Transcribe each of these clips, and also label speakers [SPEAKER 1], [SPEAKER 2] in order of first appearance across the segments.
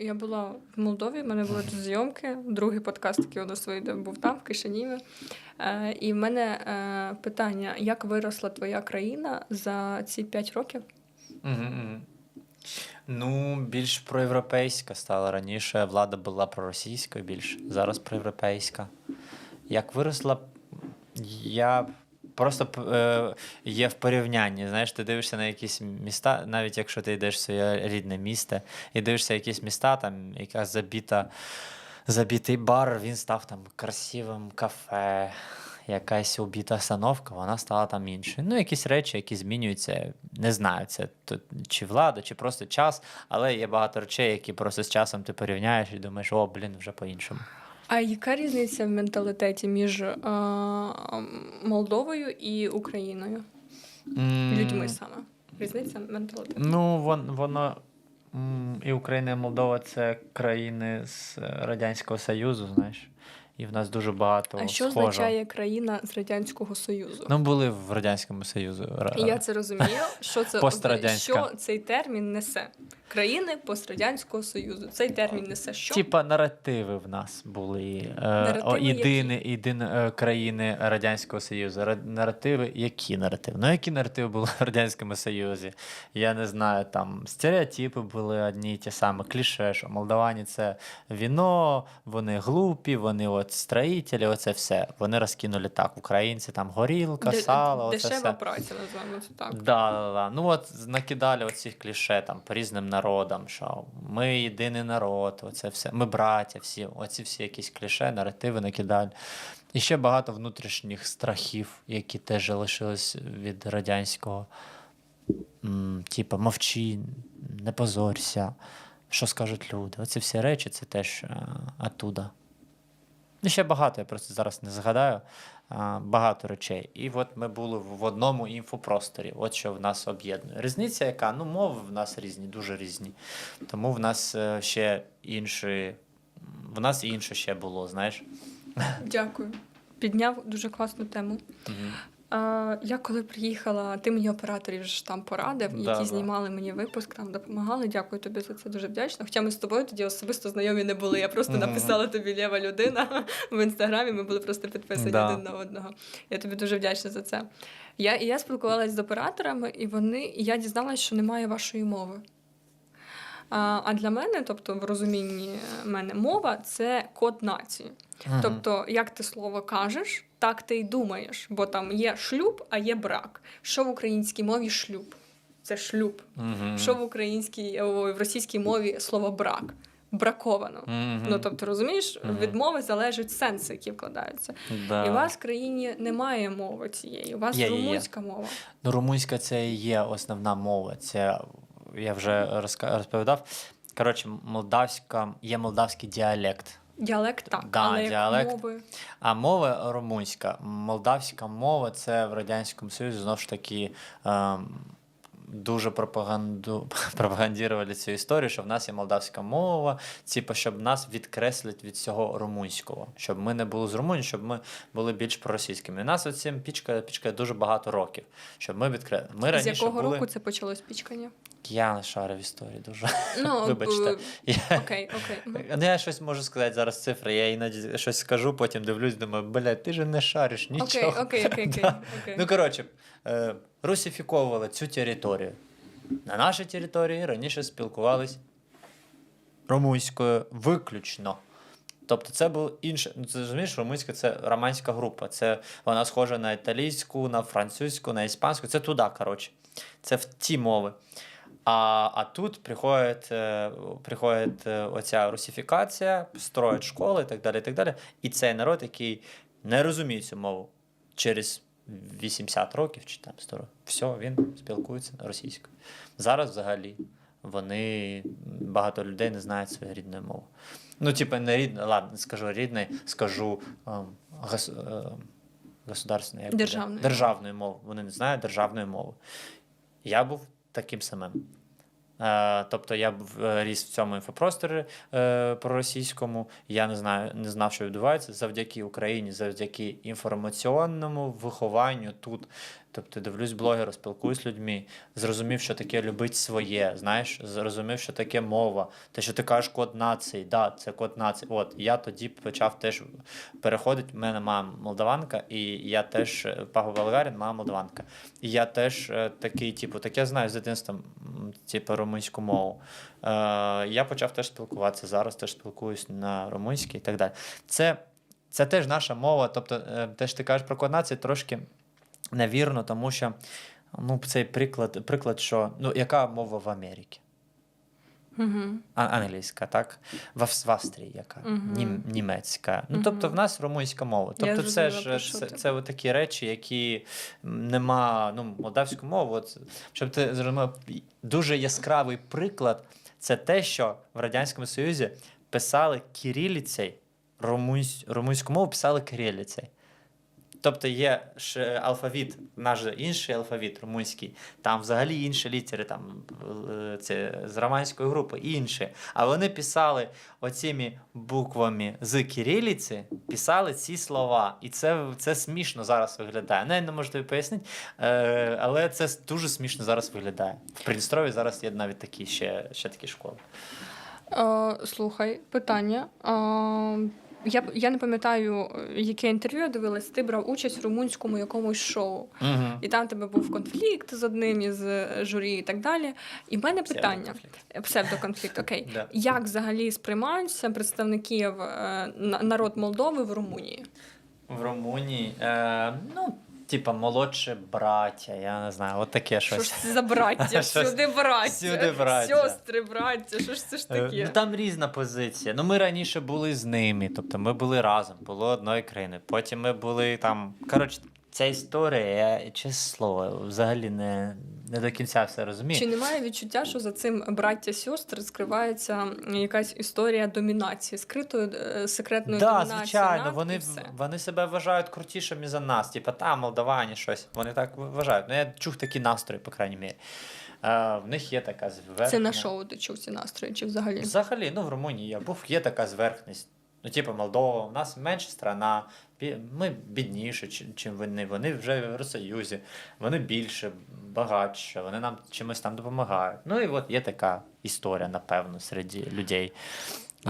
[SPEAKER 1] Я була в Молдові, в мене були тут зйомки. Другий подкаст, який у нас вийде, був там, в Кишиніві. Е, і в мене е, питання: як виросла твоя країна за ці 5 років?
[SPEAKER 2] Ну, більш проєвропейська стала. Раніше влада була проросійською більш, зараз проєвропейська. Як виросла, я просто е, є в порівнянні. Знаєш, ти дивишся на якісь міста, навіть якщо ти йдеш в своє рідне місто, і дивишся якісь міста, там якась забіта, забітий бар, він став там красивим кафе. Якась убіта остановка, вона стала там іншою. Ну, якісь речі, які змінюються, не знаю, це чи влада, чи просто час, але є багато речей, які просто з часом ти порівняєш і думаєш, о, блін, вже по-іншому.
[SPEAKER 1] А яка різниця в менталітеті між е, Молдовою і Україною? Людьми саме? Різниця менталітету?
[SPEAKER 2] Ну, вон, воно і Україна, і Молдова це країни з Радянського Союзу, знаєш. І в нас дуже багато.
[SPEAKER 1] А що
[SPEAKER 2] схожого.
[SPEAKER 1] означає країна з Радянського Союзу?
[SPEAKER 2] Ну, були в Радянському Союзу.
[SPEAKER 1] І я це розумію, що це що цей термін несе. Країни пострадянського союзу. Цей термін несе що?
[SPEAKER 2] Типа наративи в нас були. Е,
[SPEAKER 1] Наративи
[SPEAKER 2] єдини, єдини е, країни Радянського Союзу. Наративи, які наративи? Ну, які наративи були в Радянському Союзі? Я не знаю, там стереотипи були одні ті самі, кліше, що молдавані це віно, вони глупі, вони от строїтелі, оце все. Вони розкинули так. Українці там горілка,
[SPEAKER 1] Де-
[SPEAKER 2] сало, оце
[SPEAKER 1] Дешева
[SPEAKER 2] все.
[SPEAKER 1] праця, називаємо це так.
[SPEAKER 2] Да, да, да. Ну от накидали оцих кліше там по різним народам, що ми єдиний народ, оце все. Ми браття, всі, оці всі якісь кліше, наративи накидали. І ще багато внутрішніх страхів, які теж лишились від радянського. Типа, мовчи, не позорься, що скажуть люди. Оці всі речі це теж а, оттуда. І ще багато, я просто зараз не згадаю. а, Багато речей. І от ми були в одному інфопросторі. От що в нас об'єднує. Різниця, яка? Ну, мови в нас різні, дуже різні. Тому в нас е, ще інші. В нас інше ще було, знаєш.
[SPEAKER 1] Дякую. Підняв дуже класну тему. А, я коли приїхала, ти мені операторів ж там порадив,
[SPEAKER 2] Да,
[SPEAKER 1] які
[SPEAKER 2] да.
[SPEAKER 1] знімали мені випуск, там допомагали. Дякую тобі за це дуже вдячна. Хоча ми з тобою тоді особисто знайомі не були. Я просто
[SPEAKER 2] Мгм.
[SPEAKER 1] написала тобі лєва людина в інстаграмі. Ми були просто підписані
[SPEAKER 2] Да.
[SPEAKER 1] один на одного. Я тобі дуже вдячна за це. Я, і я спілкувалася з операторами, і вони і я дізналась, що немає вашої мови. А, для мене, тобто в розумінні мене, мова це код нації.
[SPEAKER 2] Мгм.
[SPEAKER 1] Тобто, як ти слово кажеш, так ти й думаєш, бо там є шлюб, а є брак. Що в українській мові шлюб? Це шлюб.
[SPEAKER 2] Мгм.
[SPEAKER 1] Що в українській ой, в російській мові слово брак? Браковано.
[SPEAKER 2] Мгм.
[SPEAKER 1] Ну тобто, розумієш,
[SPEAKER 2] Мгм.
[SPEAKER 1] від мови залежать сенси, які вкладаються.
[SPEAKER 2] Да.
[SPEAKER 1] І у вас в країні немає мови цієї. У вас
[SPEAKER 2] Є, є, є.
[SPEAKER 1] румунська мова.
[SPEAKER 2] Ну, румунська це і є основна мова. Це я вже розповідав. Коротше, молдавська є молдавський діалект.
[SPEAKER 1] Діалект так,
[SPEAKER 2] Да,
[SPEAKER 1] але як мови.
[SPEAKER 2] А мова румунська. Молдавська мова це в Радянському Союзі знову ж таки. ем, Дуже пропаганду пропагандували цю історію, що в нас є молдавська мова, типу, щоб нас відкреслити від цього румунського, щоб ми не були з Румунії, щоб ми були більш проросійськими. І нас оцим пічкає, пічкає дуже багато років, щоб ми відкреслили. Ми
[SPEAKER 1] З
[SPEAKER 2] раніше
[SPEAKER 1] якого
[SPEAKER 2] були...
[SPEAKER 1] року це почалось пічкання?
[SPEAKER 2] Я не шарю в історії дуже.
[SPEAKER 1] Ну,
[SPEAKER 2] Вибачте. Я...
[SPEAKER 1] окей, окей.
[SPEAKER 2] Ну, я щось можу сказати зараз цифри. Я іноді щось скажу, потім дивлюсь, думаю, блядь, ти же не шариш нічого.
[SPEAKER 1] окей, окей, окей.
[SPEAKER 2] Да.
[SPEAKER 1] окей.
[SPEAKER 2] Ну, коротше, е, русифіковували цю територію. На нашій території раніше спілкувались румунською виключно. Тобто це було інше. Ну, ти розумієш, румунська це романська група. Це вона схожа на італійську, на французьку, на іспанську. Це туди, коротше. Це в ті мови. А, а тут приходить, е, приходить е, оця русифікація, строять школи і так далі. І так далі. І цей народ, який не розуміє цю мову через 80 років чи там 100 років, все, він спілкується російською. Зараз взагалі вони багато людей не знають своєї рідної мови. Ну, типу, не рідної, ладно, не скажу рідної, скажу ем, гос, е, государственної.
[SPEAKER 1] Державної.
[SPEAKER 2] державної мови. Вони не знають державної мови. Я був таким самим. Е, тобто я б е, ріс в цьому інфопросторі е, проросійському. Я не знаю, не знав, що відбувається завдяки Україні, завдяки інформаційному вихованню тут. Тобто дивлюсь блогера, спілкуюсь з людьми, зрозумів, що таке любить своє, знаєш, зрозумів, що таке мова. Те, що ти кажеш код нації, да, це код нації. От я тоді почав теж переходити. У мене мама молдаванка, і я теж папа болгарин, мама молдаванка. І я теж такий, типу, таке знаю з дитинства, типу, румунську мову. Е, я почав теж спілкуватися. Зараз теж спілкуюсь на румунській і так далі. Це, це теж наша мова. Тобто, е, те, що ти кажеш про код трошки невірно, тому що ну, цей приклад, приклад, що ну, яка мова в Америці?
[SPEAKER 1] Угу.
[SPEAKER 2] Англійська, так? В, в Австрії яка? Нім, німецька. Ну, тобто в нас румунська мова.
[SPEAKER 1] Я
[SPEAKER 2] Тобто, це ж це, це от такі речі, які нема ну, молдавську мову. От, щоб ти зрозумів, дуже яскравий приклад це те, що в Радянському Союзі писали кирилицею, румунсь, румунську мову писали кирилицею. Тобто є ж алфавіт, наш інший алфавіт румунський, там взагалі інші літери, там е, це з романської групи, інші. А вони писали оціми буквами з кирилиці, писали ці слова. І це, це смішно зараз виглядає. Не, не можу тобі пояснити, е, але це дуже смішно зараз виглядає. В Придністрові зараз є навіть такі ще, ще такі школи.
[SPEAKER 1] Е, слухай, питання. Е, я, я не пам'ятаю, е, яке інтерв'ю я дивилась. Ти брав участь в румунському якомусь шоу.
[SPEAKER 2] Угу.
[SPEAKER 1] І там тебе був конфлікт з одним із е, журі і так далі. І в мене питання. Е, Псевдоконфлікт, окей.
[SPEAKER 2] Да.
[SPEAKER 1] Як взагалі сприймаються представників е, на- народ Молдови в Румунії?
[SPEAKER 2] В Румунії, е, ну, типа, молодше браття, я не знаю, от таке
[SPEAKER 1] Що
[SPEAKER 2] щось.
[SPEAKER 1] ж це за браття?
[SPEAKER 2] сюди,
[SPEAKER 1] Всюди браття,
[SPEAKER 2] всюди браття.
[SPEAKER 1] сестри, браття, що ж це ж
[SPEAKER 2] Е,
[SPEAKER 1] таке?
[SPEAKER 2] Ну там різна позиція. Ну ми раніше були з ними, тобто ми були разом, було одної країни. Потім ми були там. Коротше, ця історія, я чесне слово, взагалі не, не до кінця все розумію.
[SPEAKER 1] Чи немає відчуття, що за цим браття сестри скривається якась історія домінації, скритої е, секретної
[SPEAKER 2] Да,
[SPEAKER 1] домінації?
[SPEAKER 2] звичайно,
[SPEAKER 1] над
[SPEAKER 2] вони, вони себе вважають крутішими за нас. Типа, та, молдавані щось. Вони так вважають. Ну, я чув такі настрої, по крайній мірі. Е, в них є така зверхня.
[SPEAKER 1] Це на шоу ти чув ці настрої, чи взагалі?
[SPEAKER 2] Взагалі, ну в Румунії я був, є така зверхність. Ну, типу, Молдова, у нас менша страна, ми бідніше, чи- чим вони. Вони вже в Євросоюзі, вони більше, багатше, вони нам чимось там допомагають. Ну і от є така історія, напевно, серед людей.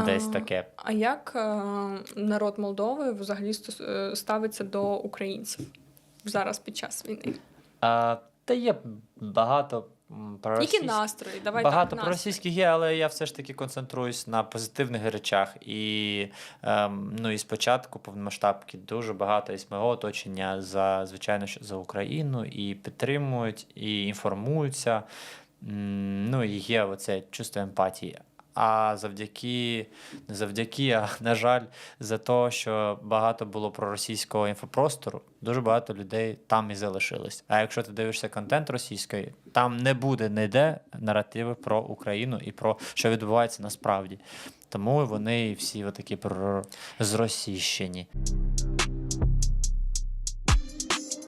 [SPEAKER 2] Десь
[SPEAKER 1] А,
[SPEAKER 2] таке.
[SPEAKER 1] А як е, народ Молдови взагалі е, ставиться до українців зараз під час війни?
[SPEAKER 2] А, та є багато м,
[SPEAKER 1] Які настрої? Давай
[SPEAKER 2] Багато
[SPEAKER 1] так, настрої.
[SPEAKER 2] проросійських є, але я все ж таки концентруюсь на позитивних речах. І, ем, ну, і спочатку повномасштабки дуже багато із мого оточення за, звичайно, за Україну і підтримують, і інформуються. Ну, і є оце чувство емпатії. А завдяки, не завдяки, а на жаль, за те, що багато було проросійського інфопростору, дуже багато людей там і залишилось. А якщо ти дивишся контент російської, там не буде ніде наративи про Україну і про що відбувається насправді. Тому вони всі отакі проросійщені.